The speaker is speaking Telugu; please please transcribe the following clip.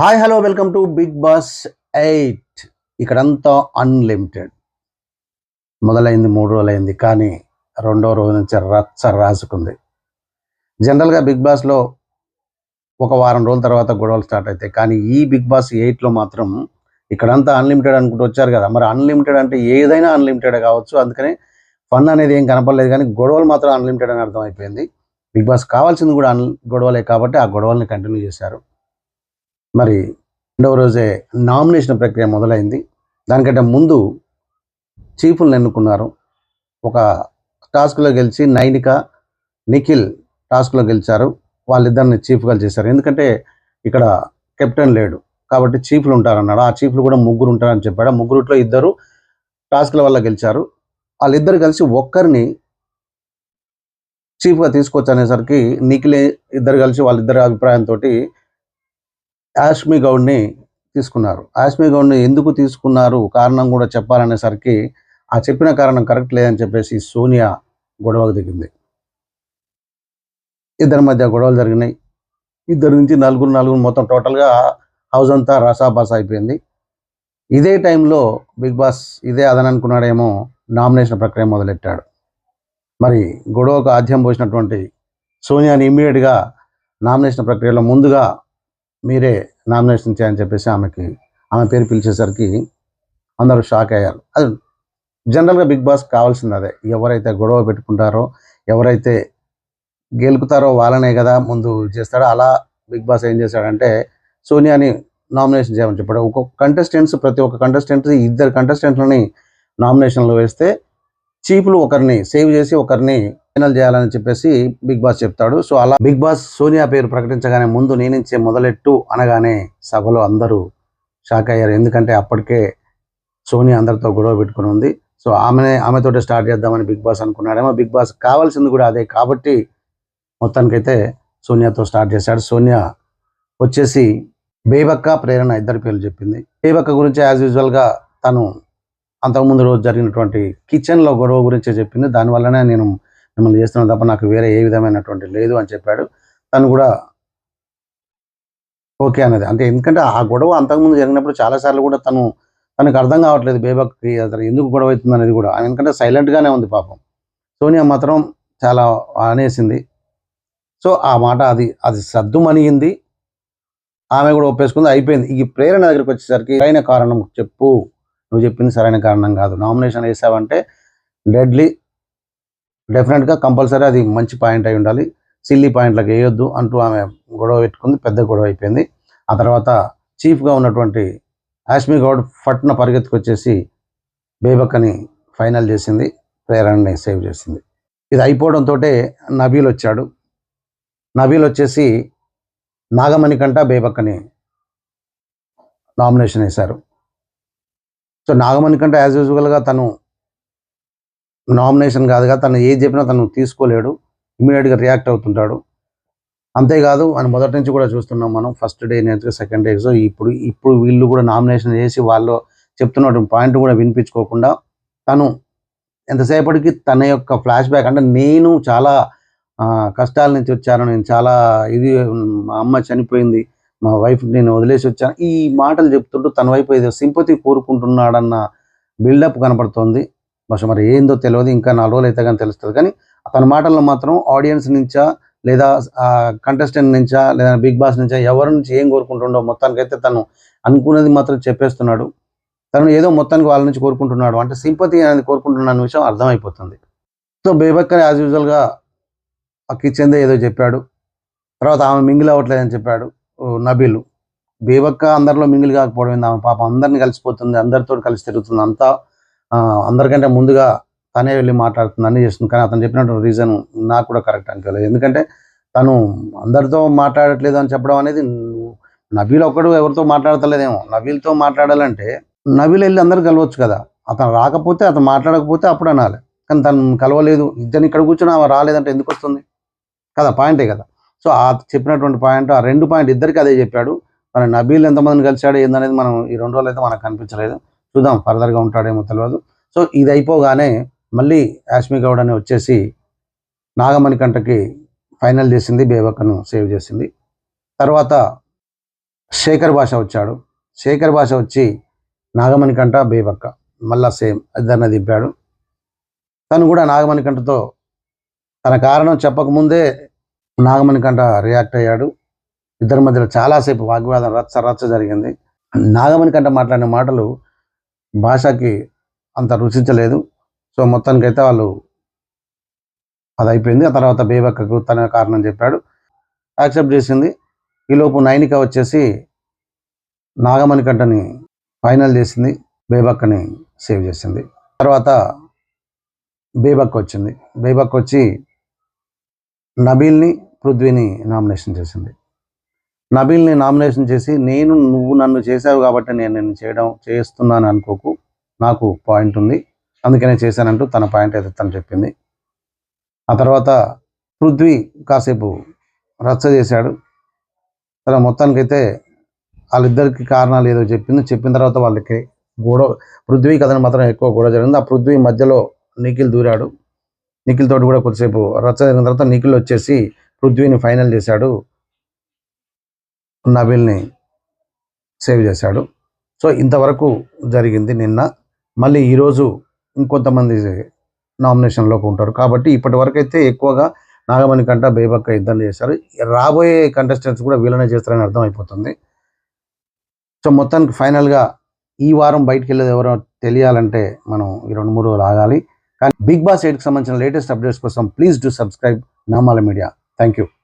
Hi hello welcome to big boss eight ఇక్కడంతా అన్లిమిటెడ్ మొదలైంది మూడు రోజులైంది కానీ రెండో రోజు నుంచి రచ్చ రాసుకుంది. జనరల్గా బిగ్ బాస్లో ఒక వారం రోజుల తర్వాత గొడవలు స్టార్ట్ అవుతాయి కానీ ఈ బిగ్ బాస్ ఎయిట్లో మాత్రం ఇక్కడంతా అన్లిమిటెడ్ అనుకుంటూ వచ్చారు కదా. మరి అన్లిమిటెడ్ అంటే ఏదైనా అన్లిమిటెడ్ కావచ్చు అందుకని ఫన్ అనేది ఏం కనపడలేదు కానీ గొడవలు మాత్రం అన్లిమిటెడ్ అని అర్థమైపోయింది. బిగ్ బాస్ కావాల్సింది కూడా అన్ గొడవలే కాబట్టి ఆ గొడవల్ని కంటిన్యూ చేశారు. మరి రెండవ రోజే నామినేషన్ ప్రక్రియ మొదలైంది. దానికంటే ముందు చీఫ్లను ఎన్నుకున్నారు. ఒక టాస్క్లో గెలిచి నైనిక నిఖిల్ టాస్క్లో గెలిచారు. వాళ్ళిద్దరిని చీఫ్గా చేశారు. ఎందుకంటే ఇక్కడ కెప్టెన్ లేడు. కాబట్టి చీఫ్లు ఉంటారన్నాడు. ఆ చీఫ్లు కూడా ముగ్గురు ఉంటారని చెప్పాడు. ఆ ముగ్గురుట్లో ఇద్దరు టాస్క్ల వల్ల గెలిచారు. వాళ్ళిద్దరు కలిసి ఒక్కరిని చీఫ్గా తీసుకొచ్చు అనేసరికి నిఖిల్ ఇద్దరు కలిసి వాళ్ళిద్దరి అభిప్రాయంతో యాష్మి గౌడ్ని తీసుకున్నారు. యాష్మి గౌడ్ని ఎందుకు తీసుకున్నారు? కారణం కూడా చెప్పాలనేసరికి ఆ చెప్పిన కారణం కరెక్ట్ లేదని చెప్పేసి సోనియా గొడవకు దిగింది. ఇద్దరి మధ్య గొడవలు జరిగినాయి. ఇద్దరి నుంచి నలుగురు నలుగురు మొత్తం టోటల్గా హౌస్ అంతా రసాబాస అయిపోయింది. ఇదే టైంలో బిగ్ బాస్ ఇదే అదని అనుకున్నాడేమో నామినేషన్ ప్రక్రియ మొదలెట్టాడు. మరి గొడవకు ఆద్యం పోసినటువంటి సోనియాని ఇమ్మీడియట్గా నామినేషన్ ప్రక్రియలో ముందుగా మీరే నామినేషన్ చేయని చెప్పేసి ఆమెకి ఆమె పేరు పిలిచేసరికి అందరూ షాక్ అయ్యారు. అది జనరల్గా బిగ్ బాస్ కావాల్సింది అదే. ఎవరైతే గొడవ పెట్టుకుంటారో ఎవరైతే గెలుపుతారో వాళ్ళనే కదా ముందు చేస్తాడో. అలా బిగ్ బాస్ ఏం చేశాడంటే సోనియాని నామినేషన్ చేయమని చెప్పాడు. ఒక్కొక్క కంటెస్టెంట్స్ ప్రతి ఒక్క కంటెస్టెంట్ ఇద్దరు కంటెస్టెంట్లని నామినేషన్లో వేస్తే చీపులు ఒకరిని సేవ్ చేసి ఒకరిని ఫైనల్ చేయాలని చెప్పేసి బిగ్ బాస్ చెప్తాడు. సో అలా బిగ్ బాస్ సోనియా పేరు ప్రకటించగానే ముందు నేనించే మొదలెట్టు అనగానే సభలో అందరూ షాక్ అయ్యారు. ఎందుకంటే అప్పటికే సోనియా అందరితో గొడవ పెట్టుకుని ఉంది. సో ఆమెనే ఆమెతోటే స్టార్ట్ చేద్దామని బిగ్ బాస్ అనుకున్నాడేమో. బిగ్ బాస్ కావాల్సింది కూడా అదే కాబట్టి మొత్తానికైతే సోనియాతో స్టార్ట్ చేశాడు. సోనియా వచ్చేసి బేబక్క ప్రేరణ ఇద్దరి పేర్లు చెప్పింది. బేబక్క గురించి యాజ్ యూజువల్గా తను అంతకుముందు రోజు జరిగినటువంటి కిచెన్లో గొడవ గురించి చెప్పింది. దానివల్లనే నేను మిమ్మల్ని చేస్తున్నాను తప్ప నాకు వేరే ఏ విధమైనటువంటి లేదు అని చెప్పాడు. తను కూడా ఓకే అన్నది. అంటే ఎందుకంటే ఆ గొడవ అంతకుముందు జరిగినప్పుడు చాలాసార్లు కూడా తను తనకు అర్థం కావట్లేదు బేబక్కి అతను ఎందుకు గొడవ అవుతుంది అనేది కూడా. ఆమె ఎందుకంటే సైలెంట్గానే ఉంది పాపం. సోనియా మాత్రం చాలా అనేసింది. సో ఆ మాట అది అది సర్దుమనిగింది ఆమె కూడా ఒప్పేసుకుంది. అయిపోయింది. ఈ ప్రేరణ దగ్గరికి వచ్చేసరికి సరైన కారణం చెప్పు. నువ్వు చెప్పింది సరైన కారణం కాదు. నామినేషన్ వేసావంటే డెడ్లీ డెఫినెట్గా కంపల్సరీ అది మంచి పాయింట్ అయి ఉండాలి. సిల్లీ పాయింట్లకు వేయొద్దు అంటూ ఆమె గొడవ పెట్టుకుంది. పెద్ద గొడవ అయిపోయింది. ఆ తర్వాత చీఫ్గా ఉన్నటువంటి యాష్మి గౌడ్ ఫట్న పరిగెత్తుకొచ్చేసి బేబక్కని ఫైనల్ చేసింది. ప్రేరణని సేవ్ చేసింది. ఇది అయిపోవడంతో నబీల్ వచ్చాడు. నబీల్ వచ్చేసి నాగమణి కంట బేబక్కని నామినేషన్ వేశారు. సో నాగమణి కంటే యాజ్ యూజువల్గా తను నామినేషన్ కాదుగా తను ఏది చెప్పినా తను తీసుకోలేడు ఇమీడియట్గా రియాక్ట్ అవుతుంటాడు. అంతేకాదు అని మొదటి నుంచి కూడా చూస్తున్నాం మనం ఫస్ట్ డే నేర్చుకు సెకండ్ డే ఇప్పుడు ఇప్పుడు వీళ్ళు కూడా నామినేషన్ చేసి వాళ్ళు చెప్తున్నటువంటి పాయింట్ కూడా వినిపించుకోకుండా తను ఎంతసేపటికి తన యొక్క ఫ్లాష్ బ్యాక్ అంటే నేను చాలా కష్టాల నుంచి వచ్చాను నేను చాలా ఇది మా అమ్మ చనిపోయింది మా వైఫ్ నేను వదిలేసి వచ్చాను. ఈ మాటలు చెప్తుంటూ తన వైపు ఏదో సింపతి కోరుకుంటున్నాడన్న బిల్డప్ కనపడుతోంది. బహుశా మరి ఏందో తెలియదు ఇంకా నాలుగు రోజులు అయితే కానీ తెలుస్తుంది. కానీ తన మాటల్లో మాత్రం ఆడియన్స్ నుంచా లేదా కంటెస్టెంట్ నుంచా లేదా బిగ్ బాస్ నుంచా ఎవరి నుంచి ఏం కోరుకుంటుండో మొత్తానికైతే తను అనుకున్నది మాత్రం చెప్పేస్తున్నాడు. తను ఏదో మొత్తానికి వాళ్ళ నుంచి కోరుకుంటున్నాడు. అంటే సింపతి అనేది కోరుకుంటున్న విషయం అర్థమైపోతుంది. సో బేబక్కర్ యాజ్ యూజువల్గా ఆ కిచెన్దే ఏదో చెప్పాడు. తర్వాత ఆమె మింగిల్ అవ్వట్లేదని చెప్పాడు. నబీలు. బేవక్క అందరిలో మింగిలి కాకపోవడం ఏంది? ఆమె పాప అందరిని కలిసిపోతుంది అందరితో కలిసి తిరుగుతుంది. అంతా అందరికంటే ముందుగా తనే వెళ్ళి మాట్లాడుతుంది అన్నీ చేస్తుంది. కానీ అతను చెప్పినటువంటి రీజన్ నాకు కూడా కరెక్ట్ అనిపించలేదు. ఎందుకంటే తను అందరితో మాట్లాడట్లేదు అని చెప్పడం అనేది నువ్వు- నబీల్ ఒక్కడు ఎవరితో మాట్లాడతలేదేమో. నబీల్తో మాట్లాడాలంటే నబీల్ వెళ్ళి అందరు కలవచ్చు కదా. అతను రాకపోతే అతను మాట్లాడకపోతే అప్పుడు అనాలి. కానీ తను కలవలేదు. ఇద్దరిని ఇక్కడ కూర్చొని ఆమె రాలేదంటే ఎందుకు వస్తుంది? కదా పాయింటే కదా. సో ఆ చెప్పినటువంటి పాయింట్ ఆ రెండు పాయింట్ ఇద్దరికి అదే చెప్పాడు. మరి నబీల్ ఎంతమందిని కలిశాడు ఏందనేది మనం ఈ రెండు రోజులు అయితే మనకు కనిపించలేదు. చూద్దాం ఫర్దర్గా ఉంటాడేమో తెలియదు సో ఇది అయిపోగానే మళ్ళీ యాష్మి గౌడ్ అని వచ్చేసి నాగమణి కంటకి ఫైనల్ చేసింది బేబక్కను సేవ్ చేసింది. తర్వాత శేఖర్ భాష వచ్చాడు. శేఖర్ భాష వచ్చి నాగమణి కంట బేబక్క మళ్ళా సేమ్ ఇద్దరిని దింపాడు తను కూడా నాగమణి కంటతో తన కారణం చెప్పకముందే నాగమణి కంట రియాక్ట్ అయ్యాడు. ఇద్దరి మధ్యలో చాలాసేపు వాగ్వాదం రచ్చ రచ్చ జరిగింది. నాగమణి కంట మాట్లాడిన మాటలు భాషకి అంత రుచించలేదు. సో మొత్తానికైతే వాళ్ళు అది అయిపోయింది. ఆ తర్వాత బేబక్కకు తన కారణం చెప్పాడు. యాక్సెప్ట్ చేసింది. ఈలోపు నైనిక వచ్చేసి నాగమణి కంటని ఫైనల్ చేసింది. బేబక్కని సేవ్ చేసింది. తర్వాత బేబక్ వచ్చింది. బేబక్ వచ్చి నబీల్ని పృథ్వీని నామినేషన్ చేసింది. నబీల్ని నామినేషన్ చేసి నేను నువ్వు నన్ను చేసావు కాబట్టి నేను నేను చేయడం చేస్తున్నాను అనుకోకు నాకు పాయింట్ ఉంది. అందుకనే చేశానంటూ తన పాయింట్ అయితే తను చెప్పింది. ఆ తర్వాత పృథ్వీ కాసేపు రచ్చ చేశాడు. తన మొత్తానికైతే వాళ్ళిద్దరికి కారణాలు ఏదో చెప్పింది. చెప్పిన తర్వాత వాళ్ళకి గొడవ పృథ్వీ కథను మాత్రం ఎక్కువ గొడవ జరిగింది. ఆ పృథ్వీ మధ్యలో నిఖిల్ దూరాడు. నిఖిల్ తోటి కూడా కొద్దిసేపు రచ్చ జరిగిన తర్వాత నిఖిల్ వచ్చేసి పృథ్వీని ఫైనల్ చేశాడు. నబిల్ని సేవ్ చేశాడు. సో ఇంతవరకు జరిగింది నిన్న. మళ్ళీ ఈరోజు ఇంకొంతమంది నామినేషన్లోకి ఉంటారు. కాబట్టి ఇప్పటి వరకు అయితే ఎక్కువగా నాగమణి కంట బేబక్క ఇద్దరు చేశారు. రాబోయే కంటెస్టెంట్స్ కూడా వీళ్ళనే చేస్తారని అర్థమైపోతుంది. సో మొత్తానికి ఫైనల్గా ఈ వారం బయటికి వెళ్ళేది ఎవరో తెలియాలంటే మనం ఈ రెండు మూడు రోజులు ఆగాలి. కానీ బిగ్ బాస్ ఎయిట్కి సంబంధించిన లేటెస్ట్ అప్డేట్స్ కోసం ప్లీజ్ డూ సబ్స్క్రైబ్ నామాల మీడియా. Thank you.